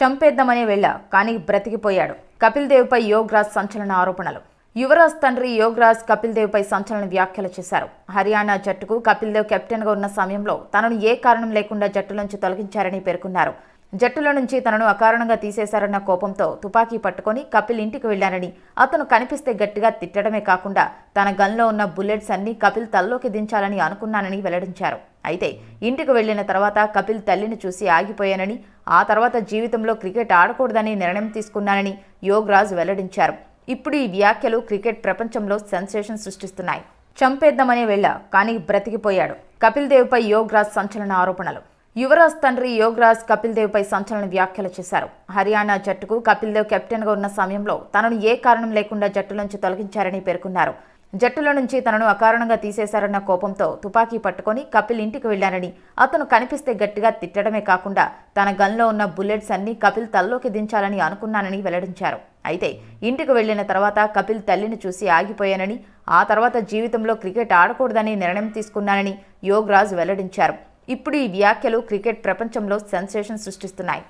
చంపేద్దామనే వెళ్ళ కానీ బ్రతికిపోయాడు. కపిల్ దేవ్పై యోగ్రాజ్ సంచలన ఆరోపణలు. యువరాజ్ తండ్రి యోగ్రాజ్ కపిల్ దేవ్పై సంచలన వ్యాఖ్యలు చేశారు. హర్యానా జట్టుకు కపిల్ దేవ్ కెప్టెన్గా ఉన్న సమయంలో తనను ఏ కారణం లేకుండా జట్టులోంచి తొలగించారని పేర్కొన్నారు. జట్టులో నుంచి తనను అకారణంగా తీసేశారన్న కోపంతో తుపాకీ పట్టుకొని కపిల్ ఇంటికి వెళ్ళారని అతను కనిపిస్తే గట్టిగా తిట్టడమే కాకుండా తన గన్లో ఉన్న బుల్లెట్స్ అన్ని కపిల్ తలలోకి దించాలని అనుకున్నానని వెల్లడించారు. అయితే ఇంటికి వెళ్ళిన తర్వాత కపిల్ తల్లిని చూసి ఆగిపోయానని ఆ తర్వాత జీవితంలో క్రికెట్ ఆడకూడదని నిర్ణయం తీసుకున్నానని యోగ్రాజ్ వెల్లడించారు. ఇప్పుడు ఈ వ్యాఖ్యలు క్రికెట్ ప్రపంచంలో సెన్సేషన్ సృష్టిస్తున్నాయి. చంపేద్దామనే వెళ్ళ కానీ బ్రతికిపోయాడు కపిల్ దేవ్పై యోగ్రాజ్ సంచలన ఆరోపణలు. యువరాజ్ తండ్రి యోగ్రాజ్ కపిల్ దేవ్పై సంచలన వ్యాఖ్యలు చేశారు. హర్యానా జట్టుకు కపిల్ దేవ్ కెప్టెన్గా ఉన్న సమయంలో తనను ఏ కారణం లేకుండా జట్టులోంచి తొలగించారని పేర్కొన్నారు. జట్టులో నుంచి తనను అకారణంగా తీసేశారన్న కోపంతో తుపాకీ పట్టుకొని కపిల్ ఇంటికి వెళ్ళానని అతను కనిపిస్తే గట్టిగా తిట్టడమే కాకుండా తన గన్లో ఉన్న బుల్లెట్స్ అన్ని కపిల్ తలలోకి దించాలని అనుకున్నానని వెల్లడించారు. అయితే ఇంటికి వెళ్ళిన తర్వాత కపిల్ తల్లిని చూసి ఆగిపోయానని ఆ తర్వాత జీవితంలో క్రికెట్ ఆడకూడదని నిర్ణయం తీసుకున్నానని యోగ్రాజ్ వెల్లడించారు. ఇప్పుడు ఈ వ్యాఖ్యలు క్రికెట్ ప్రపంచంలో సెన్సేషన్ సృష్టిస్తున్నాయి.